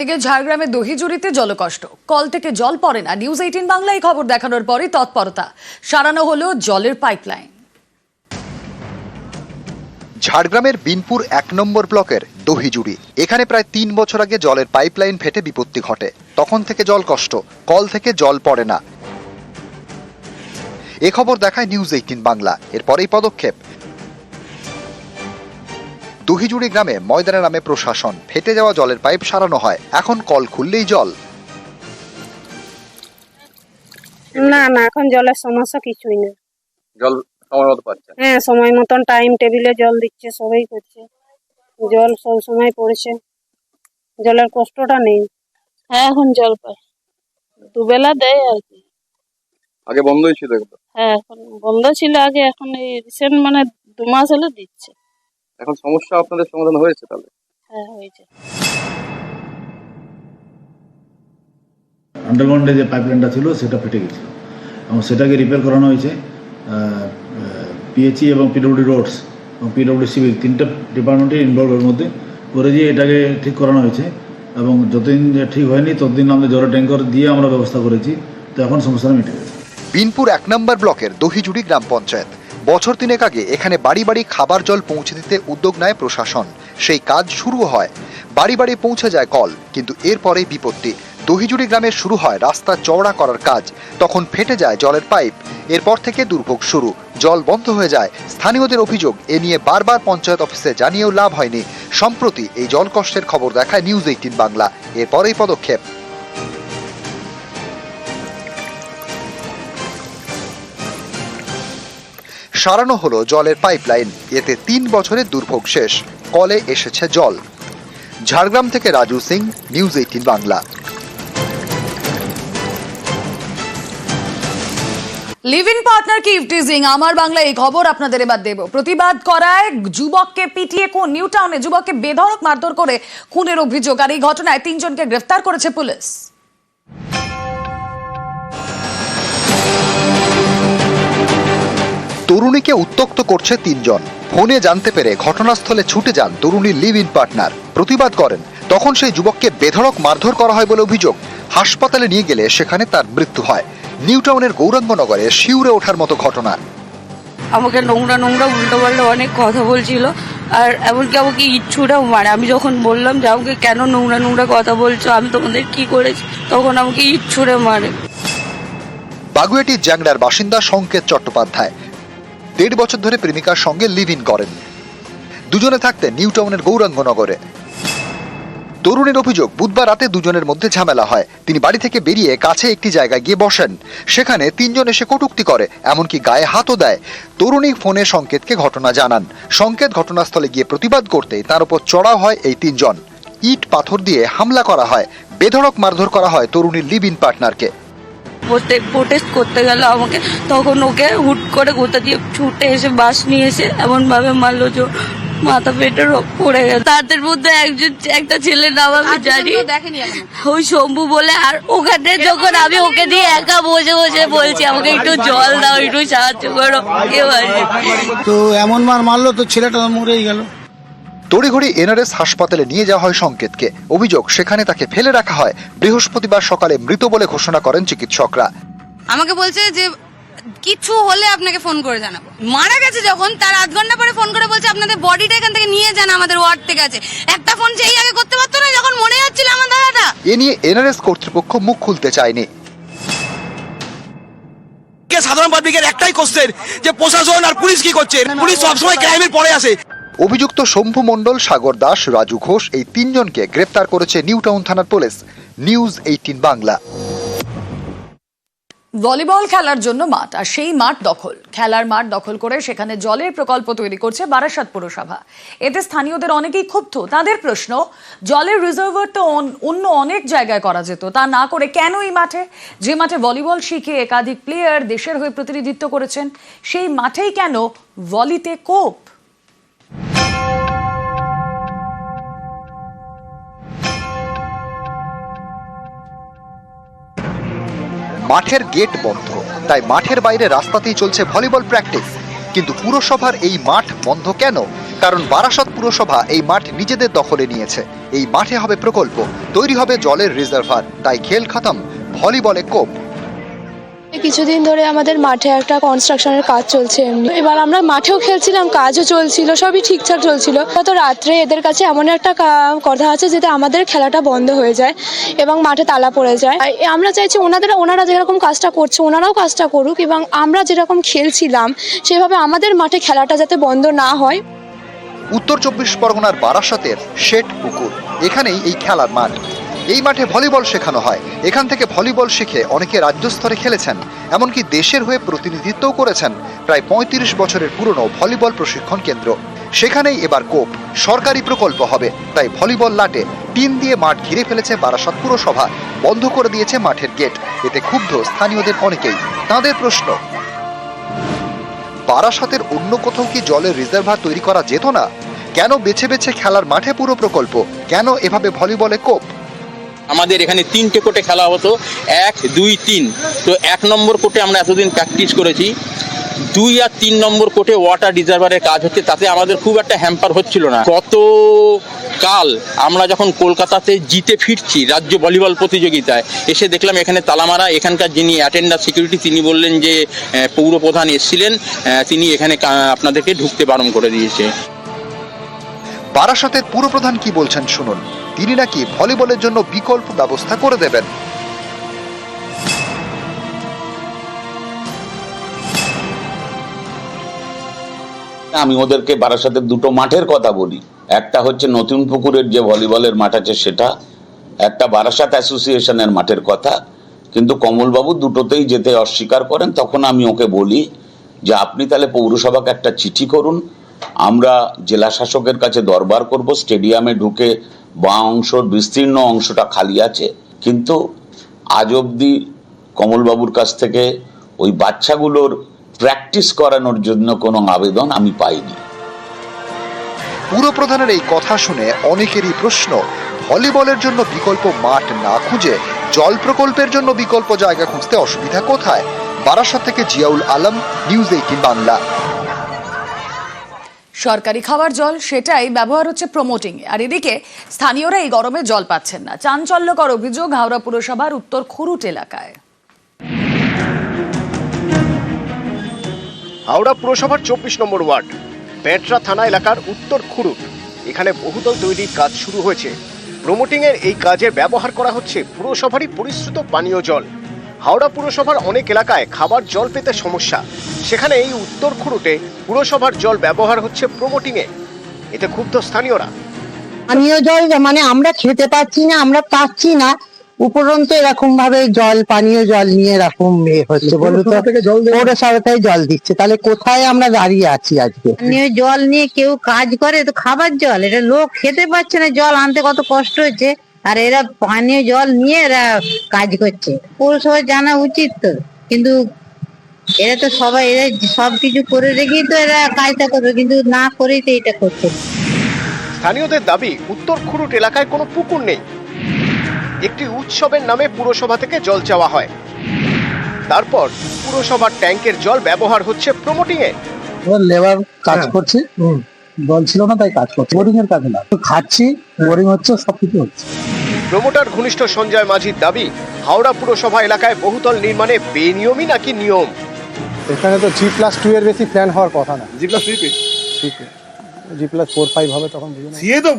থেকে ঝাড়গ্রামের দহিজুড়িতে জলকষ্ট। কল থেকে জল পড়ে না। নিউজ এইটিন বাংলা এই খবর দেখানোর পরই তৎপরতা। সারানো হলো জলের পাইপলাইন ঝাড়গ্রামের বিনপুর এক নম্বর ব্লকের দহিজুড়ি এখানে প্রায় তিন বছর আগে জলের পাইপলাইন ফেটে বিপত্তি ঘটে। তখন থেকে জল কষ্ট, কল থেকে জল পড়ে না। এ খবর দেখায় নিউজ এইটিন বাংলা। এরপরেই পদক্ষেপ। দহিজুড়ি গ্রামে ময়দানে নামে প্রশাসন। ফেটে যাওয়া জলের পাইপ সারানো হয়। এখন কল খুললেই জল। না না এখন জলের সমস্যা কিছুই না। জল সময় মতো পাচ্ছেন হ্যাঁ সময় মতন টাইম টেবিলে জল দিচ্ছে সবাই করছে। জল সব সময় পড়ছে। জলের কষ্টটা নেই। হ্যাঁ এখন জল পাই দুবেলা দেয় আর কি। আগে বন্ধই ছিল হ্যাঁ এখন বন্ধ ছিল আগে এখন এই রিসেন্ট মানে দু মাস হলে দিচ্ছে। এখন সমস্যা আপনাদের সমাধান হয়েছে তাহলে? হ্যাঁ হয়েছে। আন্ডারগ্রাউন্ডে যে পাইপলাইনটা ছিল সেটা ফেটে গেছে। এবং সেটাকে রিপেয়ার করানো হয়েছে পিএইচই এবং পিডব্লিউডি রোডস এবং পিডব্লিউডি সিভিল তিনটা ডিপার্টমেন্টের ইনভলভের মধ্যে করে দিয়ে এটাকে ঠিক করানো হয়েছে। এবং যতদিন যে ঠিক হয়নি ততদিন আমাদের জলের ট্যাঙ্কার দিয়ে আমরা ব্যবস্থা করেছি। তো এখন সমস্যাটা মিটে গেছে। বিনপুর এক নম্বর ব্লকের দহিজুড়ি গ্রাম পঞ্চায়েত। বছর তিনেক আগে এখানে বাড়ি বাড়ি খাবার জল পৌঁছে দিতে উদ্যোগ নেয় প্রশাসন। সেই কাজ শুরু হয়। বাড়ি বাড়ি পৌঁছে যায় কল, কিন্তু এরপরেই বিপত্তি। দহিজুড়ি গ্রামে শুরু হয় রাস্তা চওড়া করার কাজ। তখন ফেটে যায় জলের পাইপ। এরপর থেকে দুর্ভোগ শুরু। জল বন্ধ হয়ে যায়। স্থানীয়দের অভিযোগ, এ নিয়ে বারবার পঞ্চায়েত অফিসে জানিয়েও লাভ হয়নি। সম্প্রতি এই জল কষ্টের খবর দেখায় নিউজ এইটিন বাংলা। এরপরেই পদক্ষেপ। সারানো হলো জলের পাইপলাইন। এতে তিন বছরের দুর্ভোগ শেষ। কলে এসেছে জল। ঝাড়গ্রাম থেকে Raju Singh, news eighteen Bangla. Live in partner কি ইফটিজিং আমার বাংলা এই খবর আপনাদের এবার দেব। প্রতিবাদ করায় যুবককে পিটিয়ে কোন নিউ টাউনে যুবককে বেধড়ক মারধর করে খুনের অভিযোগ। আর এই ঘটনায় তিনজনকে গ্রেফতার করেছে পুলিশ। তরুণীকে উত্তক্ত করছে তিনজন। ফোনে জানতে পেরে ঘটনাস্থলে ছুটে যান তরুণীর লিভ ইন পার্টনার। প্রতিবাদ করেন তখন সেই যুবককে বেধড়ক মারধর করা হয় বলে অভিযোগ। হাসপাতালে নিয়ে গেলে সেখানে তার মৃত্যু হয়। নিউটাউনের গৌরাঙ্গনগরে শিউরে ওঠার মতো ঘটনা। আমাকে নোংরা নোংরা উল্টো পাল্টা অনেক কথা বলছিল। আর এমনকি আমাকে ইচ্ছুটাও মারে। আমি যখন বললাম যে আমাকে কেন নোংরা নোংরা কথা বলছো? আমি তোমাদের কি করেছি? তখন আমাকে ইচ্ছুরে মারে। বাগুয়াটির জ্যাংড়ার বাসিন্দা সংকেত চট্টোপাধ্যায়। দেড় বছর ধরে প্রেমিকার সঙ্গে লিভ ইন করেন। দুজনে থাকতেন নিউ টাউনের গৌরাঙ্গনগরে। তরুণের অভিযোগ, বুধবার রাতে দুজনের মধ্যে ঝামেলা হয়। তিনি বাড়ি থেকে বেরিয়ে কাছে একটি জায়গায় গিয়ে বসেন। সেখানে তিনজন এসে কটুক্তি করে, এমনকি গায়ে হাতও দেয়। তরুণী ফোনে সংকেতকে ঘটনা জানান। সংকেত ঘটনাস্থলে গিয়ে প্রতিবাদ করতে তার উপর চড়াও হয় এই তিনজন। ইট পাথর দিয়ে হামলা করা হয়। বেধড়ক মারধর করা হয় তরুণীর লিভ ইন পার্টনারকে প্রোটেস্ট করতে গেল আমাকে। তখন ওকে হুট করে কোথা দিয়ে ছুটে এসে বাস নিয়ে এসে এমন ভাবে মারলো যে মাথা পেটে পড়ে গেল। তাদের মধ্যে একজন একটা ছেলে নাম আমি জানি। ওই শম্ভু বলে আর ওখানে যখন আমি ওকে দিয়ে একা বসে বসে বলছি আমাকে একটু জল দাও একটু সাহায্য করো। এবারে তো এমন মার মারলো তো ছেলেটা মরেই গেল। তড়িঘড়ি এনআরএস হাসপাতালে নিয়ে যাওয়া হয় সংকেতকে। অভিযোগ সেখানে তাকে ফেলে রাখা হয়। বৃহস্পতিবার সকালে মৃত বলে ঘোষণা করেন চিকিৎসকরা। আমাকে বলছে যে কিছু হলে আপনাকে ফোন করে জানাব। মারা গেছে যখন তার আধ ঘণ্টা পরে ফোন করে বলছে আপনাদের বডিটা এখান থেকে নিয়ে যান আমাদের ওয়ার্ড থেকে আছে। একটা ফোন সেই আগে করতে পারতো না যখন মনে হচ্ছিল আমার দাদাটা। এ নিয়ে এনআরএস কর্তৃপক্ষ মুখ খুলতে চায়নি। কে সাধারণ পাবলিকের একটাই কোশ্চেন যে প্রশাসন আর পুলিশ কি করছে? পুলিশ সবসময় ক্রাইমের পরে আসে। অভিযুক্ত শম্ভু মণ্ডল, সাগর দাস, রাজু ঘোষ এই তিনজনকে গ্রেপ্তার করেছে নিউ টাউন থানার police. News eighteen Bangla. Volleyball খেলার জন্য মাঠ, আর সেই মাঠ দখল। খেলার মাঠ দখল করে সেখানে জলের প্রকল্প তৈরি করছে বারাসাত পুরসভা। এতে স্থানীয়দের অনেকেই ক্ষুব্ধ। তাদের প্রশ্ন, জলের রিজার্ভার তো অন- অন্য অনেক জায়গায় করা যেত, তা না করে কেন এই মাঠে? যে মাঠে ভলিবল শিখে একাধিক প্লেয়ার দেশের হয়ে প্রতিনিধিত্ব করেছেন, সেই মাঠেই কেন ভলিতে কোপ? মাঠের গেট বন্ধ। তাই মাঠের বাইরে রাস্তাতেই চলছে ভলিবল প্র্যাকটিস। কিন্তু পুরসভার এই মাঠ বন্ধ কেন? কারণ বারাসত পুরসভা এই মাঠ নিজেদের দখলে নিয়েছে। এই মাঠে হবে প্রকল্প। তৈরি হবে জলের রিজার্ভার। তাই খেল খতম। ভলিবলে কোপ। কিছুদিন ধরে আমাদের মাঠে একটা কনস্ট্রাকশনের কাজ চলছে এমনি। এবার আমরা মাঠেও খেলছিলাম, কাজও চলছিল, সবই ঠিকঠাক চলছিল। গত রাত্রে এদের কাছে এমন একটা কথা আছে যাতে আমাদের খেলাটা বন্ধ হয়ে যায় এবং মাঠে তালা পড়ে যায়। আমরা চাইছি ওনাদের ওনারা যেরকম কাজটা করছে, ওনারাও কাজটা করুক এবং আমরা যেরকম খেলছিলাম, সেভাবে আমাদের মাঠে খেলাটা যাতে বন্ধ না হয়। উত্তর চব্বিশ পরগনার বারাসতের শেট পুকুর, এখানেই এই খেলার মাঠ। এই মাঠে ভলিবল শেখানো হয়। এখান থেকে ভলিবল শিখে অনেকে রাজ্য স্তরে খেলেছেন। এমনকি দেশের হয়ে প্রতিনিধিত্বও করেছেন। প্রায় পঁয়ত্রিশ বছরের পুরনো ভলিবল প্রশিক্ষণ কেন্দ্র। সেখানেই এবার কোপ, সরকারি প্রকল্প হবে। তাই ভলিবল লাটে টিন দিয়ে মাঠ ঘিরে ফেলেছে বারাসত পুরসভা। বন্ধ করে দিয়েছে মাঠের গেট। এতে ক্ষুব্ধ স্থানীয়দের অনেকেই। তাঁদের প্রশ্ন, বারাসাতের অন্য কোথাও কি জলের রিজার্ভার তৈরি করা যেত না? কেন বেছে বেছে খেলার মাঠে পুরো প্রকল্প? কেন এভাবে ভলিবলে কোপ? আমাদের এখানে তিনটে কোটে খেলা হতো। এক, দুই, তিন। তো এক নম্বর কোটে আমরা এতদিন প্র্যাকটিস করেছি। দুই আর তিন নম্বর কোটে ওয়াটার রিজার্ভারের কাজ হচ্ছে, তাতে আমাদের খুব একটা হ্যাম্পার হচ্ছিল না। গত কাল আমরা যখন কলকাতাতে জিতে ফিরছি রাজ্য ভলিবল প্রতিযোগিতায়, এসে দেখলাম এখানে তালামারা, এখানকার যিনি অ্যাটেন্ডার সিকিউরিটি তিনি বললেন যে পৌর প্রধান এসছিলেন তিনি এখানে আপনাদেরকে ঢুকতে বারণ করে দিয়েছে। বারাসাতের পুরপ্রধান কি বলছেন শুনুন। তিনি নাকি ভলিবলের জন্য বিকল্প ব্যবস্থা করে দেবেন। আমি ওদেরকে বারাসাতের দুটো মাঠের কথা বলি। একটা হচ্ছে নতুন পুকুরের যে ভলিবলের মাঠ আছে সেটা, একটা বারাসাত অ্যাসোসিয়েশনের মাঠের কথা। কিন্তু কমলবাবু দুটোতেই যেতে অস্বীকার করেন, তখন আমি ওকে বলি যে আপনি তাহলে পৌরসভাকে একটা চিঠি করুন। আমরা জেলা শাসকের কাছে দরবার করব, স্টেডিয়ামে ঢুকে বাঁ অংশর বিস্তীর্ণ অংশটা খালি আছে। কিন্তু আজ অবধি কমলবাবুর কাছ থেকে ওই বাচ্চাগুলোর প্র্যাকটিস করানোর জন্য কোনো আবেদন আমি পাইনি। পুরপ্রধানের এই কথা শুনে অনেকেরই প্রশ্ন, ভলিবলের জন্য বিকল্প মাঠ না খুঁজে জল প্রকল্পের জন্য বিকল্প জায়গা খুঁজতে অসুবিধা কোথায়? বারাসাত থেকে জিয়াউল আলম, নিউজ এইটিন বাংলা। সরকারি খাবার জল সেটাই ব্যবহার হচ্ছে প্রমোটিং আর এদিকে স্থানীয়রা এই গরমে জল পাচ্ছেন না। চাঞ্চল্যকর অভিযোগ হাওড়া পুরসভার উত্তর খুরুট এলাকায়। হাওড়া পুরসভার চব্বিশ নম্বর ওয়ার্ড, পেটরা থানা এলাকার উত্তর খুরুট। এখানে বহুতল তৈরির কাজ শুরু হয়েছে। প্রমোটিং এর এই কাজের ব্যবহার করা হচ্ছে পুরসভারই পরিশ্রুত পানীয় জল। হাওড়া পুরসভার অনেক এলাকায় খাবার জল পেতে সমস্যা। সেখানে এই উত্তর খুরুটে পুরসভার জল ব্যবহার হচ্ছে প্রমোটিং এ। এতে ক্ষুব্ধ স্থানীয়রা। পানীয় জল মানে আমরা খেতে পাচ্ছি না আমরা পাচ্ছি না। উপরন্ত এরকম ভাবে জল পানীয় জল নিয়ে এরকম হচ্ছে বলতো পৌরসভা থেকে জল দিচ্ছে। তাহলে কোথায় আমরা দাঁড়িয়ে আছি আজকে? পানীয় জল নিয়ে কেউ কাজ করে তো খাবার জল এটা লোক খেতে পাচ্ছে না জল আনতে কত কষ্ট হচ্ছে। আর এরা পানীয় জল নিয়ে এরা কাজ করছে। পৌরসভার জানা উচিত তো। কিন্তু এরা তো সবাই এরা সব কিছু করে রেখেই তো এরা কাজটা করবে কিন্তু না করেই তো এটা করছে স্থানীয়দের দাবি উত্তর খুরুট এলাকায় কোনো পুকুর নেই। একটি উৎসবের নামে পুরসভা থেকে জল চাওয়া হয়। তারপর পুরসভার ট্যাঙ্কের জল ব্যবহার হচ্ছে প্রমোটিং এ লেবার কাজ করছে জল ছিল না তাই কাজ করছে। বোরিং এর কাজ না। খাচ্ছি বোরিং হচ্ছে সবকিছু হচ্ছে। প্রমোটার ঘনিষ্ঠ সঞ্জয় মাঝির দাবি হাওড়া পুরসভা এলাকায় বহুতল নির্মাণে বেনিয়মই নাকি নিয়ম? এখানে তো জি প্লাস টু এর বেশি প্ল্যান হওয়ার কথা না। G plus three G plus four five হবে তখন সিএ তো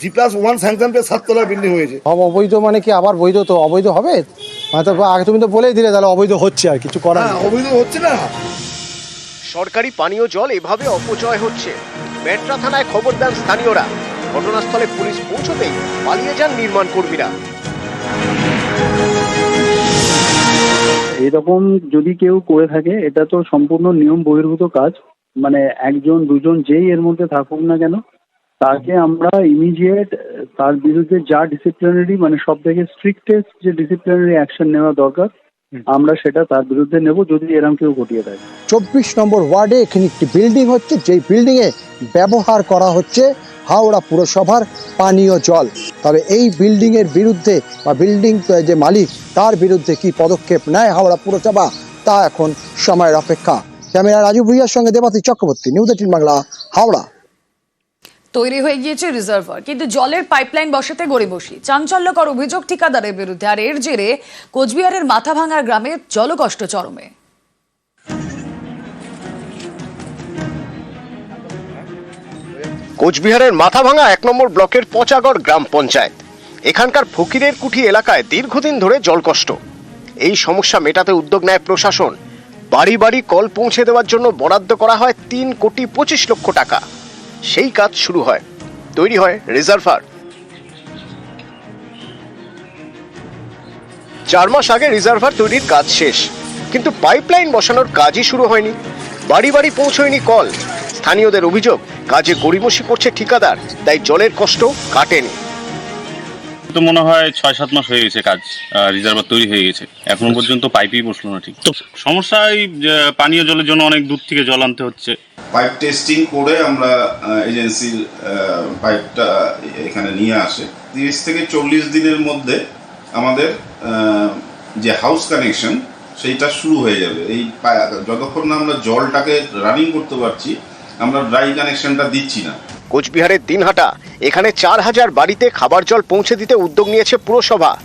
জি প্লাস ওয়ান স্যাংশন পেয়ে সাততলা বিল্ডিং হয়েছে। সব অবৈধ মানে কি আবার বৈধ? তো অবৈধ হবে? মানে তো আগে তুমি তো বলেই দিলে তাহলে অবৈধ হচ্ছে আর কিছু করার অবৈধ হচ্ছে না। সরকারি পানীয় জল এভাবে অপচয় হচ্ছে। মেট্রা থানায় খবর দেন স্থানীয়রা। ঘটনাস্থলে পুলিশ পৌঁছতেই পালিয়ে যান নির্মাণ কর্মীরা। এরকম যদি কেউ করে থাকে, এটা তো সম্পূর্ণ নিয়ম বহির্ভূত কাজ। মানে একজন, দুজন যেই এর মধ্যে থাকুক না কেন, তাকে আমরা ইমিডিয়েট তার বিরুদ্ধে যা ডিসিপ্লিনারি মানে সব থেকে স্ট্রিক্টেস্ট যে ডিসিপ্লিনারি অ্যাকশন নেওয়া দরকার আমরা সেটা তার বিরুদ্ধে নেব যদি এরকম কেউ ঘটিয়ে থাকে চব্বিশ নম্বর ওয়ার্ডে এখানে একটি বিল্ডিং হচ্ছে যেই বিল্ডিং এ ব্যবহার করা হচ্ছে হাওড়া পুরসভার পানীয় জল। তবে এই বিল্ডিং এর বিরুদ্ধে বা বিল্ডিং যে মালিক তার বিরুদ্ধে কি পদক্ষেপ নেয় হাওড়া পুরসভা তা এখন সময়ের অপেক্ষা। ক্যামেরা রাজু ভুইয়ার সঙ্গে দেবাতি চক্রবর্তী নিউজ এইটিন বাংলা হাওড়া। তৈরি হয়ে গিয়েছে রিজার্ভার। কিন্তু জলের পাইপলাইন বসাতে গড়িবসি চাঞ্চল্যকর অভিযোগ ঠিকাদারের বিরুদ্ধে। আর এর জেরে কোচবিহারের মাথাভাঙা গ্রামে জলকষ্ট চরমে। কোচবিহারের মাথাভাঙা এক নম্বর ব্লকের পচাগড় গ্রাম পঞ্চায়েত। এখানকার ফকিরের কুঠি এলাকায় দীর্ঘদিন ধরে জলকষ্ট। এই সমস্যা মেটাতে উদ্যোগ নেয় প্রশাসন। বাড়ি বাড়ি কল পৌঁছে দেওয়ার জন্য বরাদ্দ করা হয় তিন কোটি পঁচিশ লক্ষ টাকা। সেই কাজ শুরু হয়। তৈরি হয় রিজার্ভার। চার মাস আগে রিজার্ভার তৈরির কাজ শেষ, কিন্তু পাইপলাইন বসানোর কাজই শুরু হয়নি। বাড়ি বাড়ি পৌঁছয়নি কল। স্থানীয়দের অভিযোগ, কাজে গড়িমসি করছে ঠিকাদার, তাই জলের কষ্ট কাটেনি। তো মনে হয় ছয় সাত মাস হয়ে গেছে কাজ রিজার্ভার তৈরি হয়ে গেছে। এখনও পর্যন্ত পাইপই বসল না ঠিক তো সমস্যা এই পানীয় জলের জন্য অনেক দূর থেকে জল আনতে হচ্ছে। পাইপ টেস্টিং করে আমরা এজেন্সির পাইপটা এখানে নিয়ে আসে। তিরিশ থেকে চল্লিশ দিনের মধ্যে আমাদের যে হাউস কানেকশন সেইটা শুরু হয়ে যাবে। এই যতক্ষণ না আমরা জলটাকে রানিং করতে পারছি আমরা ড্রাই কানেকশনটা দিচ্ছি না। কোচবিহারের দিনহাটা। এখানে চার হাজার বাড়িতে খাবার জল পৌঁছে দিতে উদ্যোগ নিয়েছে পুরসভা।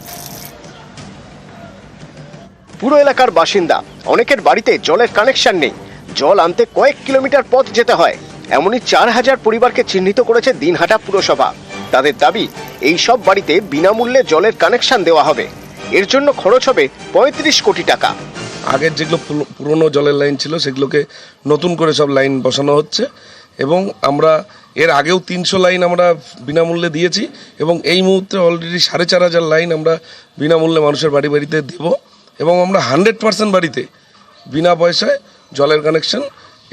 পুরো এলাকার বাসিন্দা। অনেকের বাড়িতে জলের কানেকশন নেই। জল আনতে কয়েক কিলোমিটার পথ যেতে হয়। এমনই চার হাজার পরিবারকে চিহ্নিত করেছে দিনহাটা পুরসভা। তাদের দাবি, এই সব বাড়িতে বিনামূল্যে জলের কানেকশন দেওয়া হবে। এর জন্য খরচ হবে পঁয়ত্রিশ কোটি টাকা। আগের যেগুলো পুরো- পুরনো জলের লাইন ছিল, সেগুলোকে নতুন করে সব লাইন বসানো হচ্ছে। এবং আমরা এর আগেও তিনশো লাইন আমরা বিনামূল্যে দিয়েছি এবং এই মুহূর্তে অলরেডি সাড়ে চার হাজার লাইন আমরা বিনামূল্যে মানুষের বাড়ি বাড়িতে দেব এবং আমরা হান্ড্রেড পার্সেন্ট বাড়িতে বিনা পয়সায় জলের কানেকশন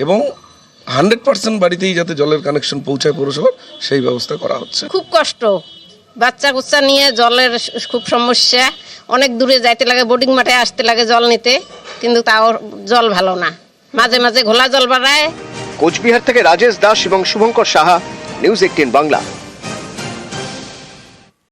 এবং হান্ড্রেড পার্সেন্ট বাড়িতেই যাতে জলের কানেকশন পৌঁছায় পৌরসভার সেই ব্যবস্থা করা হচ্ছে। খুব কষ্ট। বাচ্চা কুচ্চা নিয়ে জলের খুব সমস্যা। অনেক দূরে যাইতে লাগে বোর্ডিং মাঠে আসতে লাগে জল নিতে, কিন্তু তাও জল ভালো না। মাঝে মাঝে ঘোলা জল বাড়ায়। কোচবিহার থেকে রাজেশ দাস এবং শুভঙ্কর সাহা নিউজ এইটিন বাংলা।